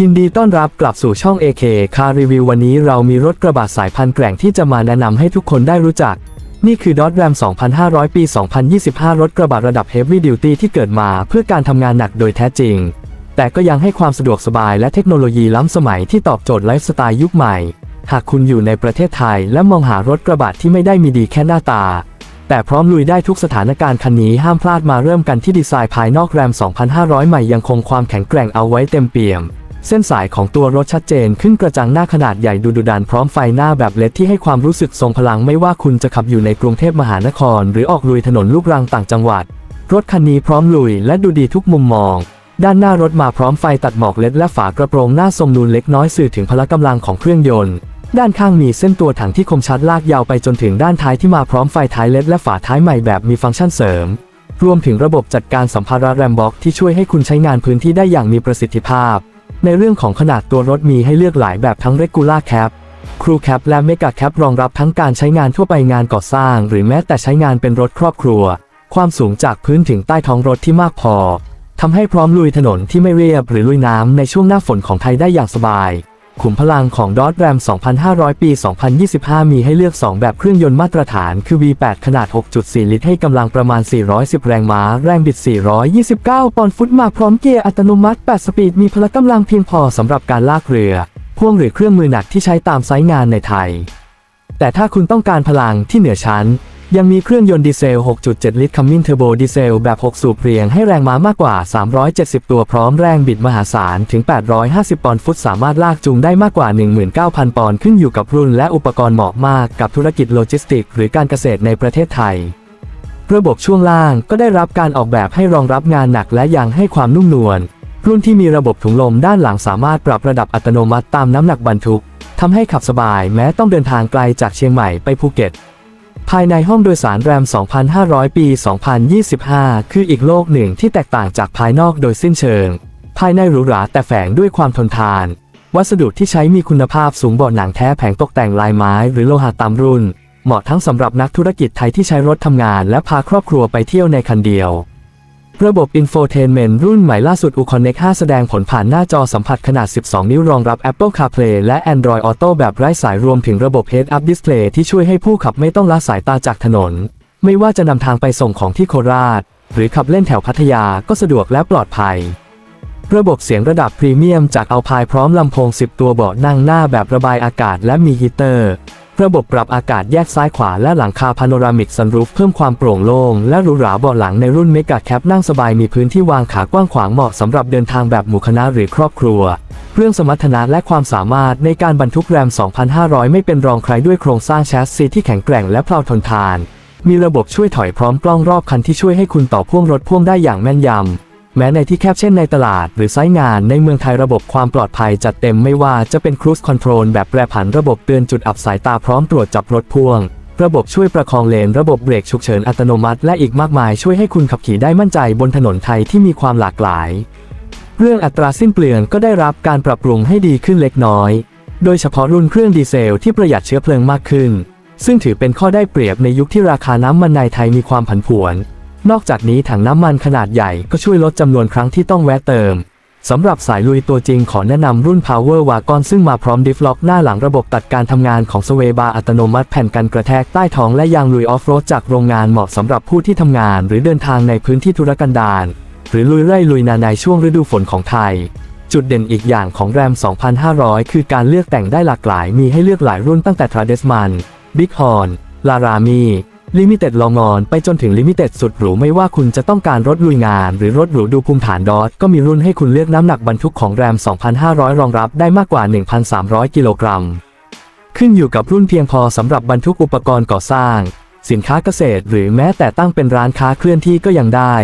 ยินดีต้อนรับกลับสู่ช่อง AK Car Review วันนี้เรามีรถกระบะสายพันธุ์แกร่งที่จะมาแนะนำให้ทุกคนได้รู้จัก นี่คือ Dodge Ram 2,500 ปี 2025 รถกระบะระดับ Heavy Duty ที่เกิดมาเพื่อการทำงานหนักโดยแท้จริง แต่ก็ยังให้ความสะดวกสบายและเทคโนโลยีล้ำสมัยที่ตอบโจทย์ไลฟ์สไตล์ยุคใหม่ หากคุณอยู่ในประเทศไทยและมองหารถกระบะที่ไม่ได้มีดีแค่หน้าตา แต่พร้อมลุยได้ทุกสถานการณ์คันนี้ห้ามพลาดมาเริ่มกันที่ดีไซน์ภายนอกแรม2,500 ใหม่ยังคงความแข็งแกร่งเอาไว้เต็มเปี่ยม เส้นสายของตัวรถชัดเจนขึ้นกระจังหน้าขนาดใหญ่ดูดุดันพร้อมไฟหน้าแบบเลดที่ให้ความรู้สึกทรงพลังไม่ว่าคุณจะขับอยู่ในกรุงเทพมหานคร หรือออกลุยถนนลูกรังต่างจังหวัด รถคันนี้พร้อมลุยและดูดีทุกมุมมอง ด้านหน้ารถมาพร้อมไฟตัดหมอกเลดและฝากระโปรงหน้าทรงนูนเล็กน้อยสื่อถึงพละกำลังของเครื่องยนต์ด้านข้างมีเส้นตัวถังที่คมชัดลากยาวไปจนถึงด้านท้ายที่มาพร้อมไฟท้ายเลดและฝาท้ายใหม่แบบมีฟังก์ชันเสริม รวมถึงระบบจัดการสัมภาระแรมบ็อกที่ช่วยให้คุณใช้งานพื้นที่ได้อย่างมีประสิทธิภาพ ในเรื่องของขนาดตัวรถมีให้เลือกหลายแบบทั้ง Regular Cab Crew Cap และ Mega Cap รองรับทั้งการใช้งานทั่วไปงานก่อสร้าง หรือแม้แต่ใช้งานเป็นรถครอบครัว ความสูงจากพื้นถึงใต้ท้องรถที่มากพอทำให้พร้อมลุยถนนที่ไม่เรียบหรือลุยน้ำในช่วงหน้าฝนของไทยได้อย่างสบาย ขุมพลังของ Dodge Ram 2,500 ปี 2025 มีให้เลือก 2 แบบเครื่องยนต์มาตรฐาน คือ V8 ขนาด 6.4 ลิตร ให้กำลังประมาณ 410 แรงม้า แรงบิด 429 ปอนด์ฟุตมาพร้อมเกียร์อัตโนมัติ 8 สปีด มีพละกำลังเพียงพอสำหรับการลากเรือ พ่วงหรือเครื่องมือหนักที่ใช้ตามไซต์งานในไทย แต่ถ้าคุณต้องการพลังที่เหนือชั้น ยังมีเครื่องยนต์ดีเซล 6.7 ลิตรคัมมินเทอร์โบดีเซลแบบ 6 สูบเรียงให้แรงม้ามากกว่า 370 ตัวพร้อมแรงบิดมหาศาลถึง 850 ปอนด์ฟุต สามารถลากจูงได้มากกว่า 19,000 ปอนด์ขึ้นอยู่กับรุ่นและอุปกรณ์เหมาะมากกับธุรกิจโลจิสติกส์หรือการเกษตรในประเทศไทย ระบบช่วงล่างก็ได้รับการออกแบบให้รองรับงานหนักและยังให้ความนุ่มนวลรุ่นที่มีระบบถุงลมด้านหลังสามารถปรับระดับอัตโนมัติตามน้ำหนักบรรทุกทำให้ขับสบายแม้ต้องเดินทางไกลจากเชียงใหม่ไปภูเก็ต ภายในห้องโดยสารแรม 2,500 ปี 2025 คืออีกโลกหนึ่งที่แตกต่างจากภายนอกโดยสิ้นเชิง ภายในหรูหราแต่แฝงด้วยความทนทาน วัสดุที่ใช้มีคุณภาพสูงบอดหนังแท้แผงตกแต่งลายไม้หรือโลหะตามรุ่น เหมาะทั้งสำหรับนักธุรกิจไทยที่ใช้รถทำงานและพาครอบครัวไปเที่ยวในคันเดียว ระบบ Infotainment รุ่นใหม่ล่าสุด Uconnect 5 แสดงผลผ่านหน้าจอสัมผัสขนาด 12 นิ้วรองรับ Apple CarPlay และ Android Auto แบบไร้สายรวมถึงระบบ Head-Up Display ที่ช่วยให้ผู้ขับไม่ต้องละสายตาจากถนน ไม่ว่าจะนำทางไปส่งของที่โคราช หรือขับเล่นแถวพัทยาก็สะดวกและปลอดภัย ระบบเสียงระดับพรีเมียมจากเอาพายพร้อมลำโพง 10 ตัวเบาะนั่งหน้าแบบระบายอากาศและมีฮีเตอร์ ระบบปรับอากาศแยกซ้ายขวาและหลังคาพาโนรามิกซันรูฟเพิ่มความโปร่งโล่งและหรูหราเบาะหลังในรุ่นเมกะแคปนั่งสบายมีพื้นที่วางขากว้างขวางเหมาะสำหรับเดินทางแบบหมู่คณะหรือครอบครัว เรื่องสมรรถนะและความสามารถในการบรรทุกแรม 2,500 ไม่เป็นรองใครด้วยโครงสร้างแชสซีที่แข็งแกร่งและเพลาทนทาน มีระบบช่วยถอยพร้อมกล้องรอบคันที่ช่วยให้คุณต่อพ่วงรถพ่วงได้อย่างแม่นยำ แม้ในที่แคบเช่นในตลาดหรือไซต์งานในเมืองไทยระบบความปลอดภัยจัดเต็มไม่ว่าจะเป็น Cruise Control แบบแปรผันระบบเตือนจุดอับสายตาพร้อมตรวจจับรถพ่วง ระบบช่วยประคองเลน ระบบเบรกฉุกเฉินอัตโนมัติ และอีกมากมายช่วยให้คุณขับขี่ได้มั่นใจบนถนนไทยที่มีความหลากหลาย เรื่องอัตราสิ้นเปลืองก็ได้รับการปรับปรุงให้ดีขึ้นเล็กน้อย โดยเฉพาะรุ่นเครื่องดีเซลที่ประหยัดเชื้อเพลิงมากขึ้น ซึ่งถือเป็นข้อได้เปรียบในยุคที่ราคาน้ำมันในไทยมีความผันผวน นอกจากนี้ถังน้ำมันขนาดใหญ่ก็ช่วยลดจำนวนครั้งที่ต้องแวะเติมสำหรับสายลุยตัวจริงขอแนะนำรุ่น Power Wagon ซึ่งมาพร้อมดิฟล็อกหน้าหลังระบบตัดการทำงานของสเวบาอัตโนมัติแผ่นกันกระแทกใต้ท้องและยางลุยออฟโรดจากโรงงานเหมาะสำหรับผู้ที่ทำงาน หรือเดินทางในพื้นที่ธุรกันดารหรือลุยไร่ลุยนาในช่วงฤดูฝนของไทย จุดเด่นอีกอย่างของแรม 2,500 คือการเลือกแต่งได้หลากหลาย มีให้เลือกหลายรุ่นตั้งแต่ t r a d e s m a n Big Horn Laramie Limited Long On ไปจนถึง Limited สุดหรูไม่ว่าคุณจะต้องการรถลุยงาน หรือรถหรูดูภูมิฐานดอทก็มีรุ่นให้คุณเลือกน้ำหนักบรรทุกของแรม 2,500 รองรับได้มากกว่า 1,300 กิโลกรัม ขึ้นอยู่กับรุ่นเพียงพอสำหรับบรรทุกอุปกรณ์ก่อสร้าง สินค้าเกษตร หรือแม้แต่ตั้งเป็นร้านค้าเคลื่อนที่ก็ยังได้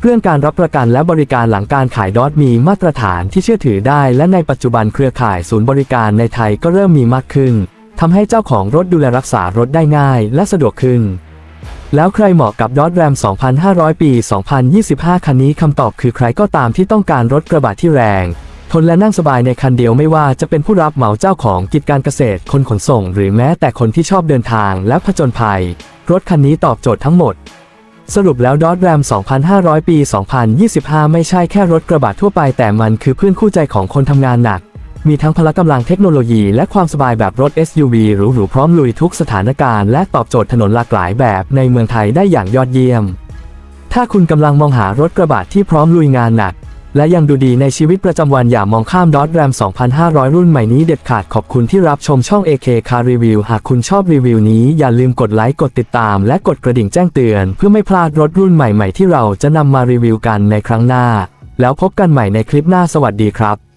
เรื่องการรับประกันและบริการหลังการขายดอทมีมาตรฐานที่เชื่อถือได้ และในปัจจุบันเครือข่ายศูนย์บริการในไทยก็เริ่มมีมากขึ้นทำให้เจ้าของรถดูแลรักษารถได้ง่าย และสะดวกขึ้น แล้วใครเหมาะกับดอทแรม2,500 ปี 2025 คันนี้คำตอบคือใครก็ตามที่ต้องการรถกระบะที่แรง ทนและนั่งสบายในคันเดียวไม่ว่าจะเป็นผู้รับเหมาเจ้าของกิจการเกษตร คนขนส่ง หรือแม้แต่คนที่ชอบเดินทางและผจญภัย รถคันนี้ตอบโจทย์ทั้งหมด สรุปแล้วดอ t แรม2,500 ปี 2025 ไม่ใช่แค่รถกระบะทั่วไปแต่มันคือเพื่อนคู่ใจของคนทำงานหนัก มีทั้งพละกำลังเทคโนโลยีและความสบายแบบรถ SUV หรูๆพร้อมลุยทุกสถานการณ์และตอบโจทย์ถนนหลากหลายแบบในเมืองไทยได้อย่างยอดเยี่ยม ถ้าคุณกำลังมองหารถกระบะที่พร้อมลุยงานหนัก และยังดูดีในชีวิตประจำวันอย่ามองข้ามดอ t แรม 2,500 รุ่นใหม่นี้เด็ดขาดขอบคุณที่รับชมช่อง AK Car Review หากคุณชอบรีวิวนี้อย่าลืมกดไลค์กดติดตาม และกดกระดิ่งแจ้งเตือน เพื่อไม่พลาดรถรุ่นใหม่ๆที่เราจะนำมารีวิวกันในครั้งหน้า แล้วพบกันใหม่ในคลิปหน้าสวัสดีครับ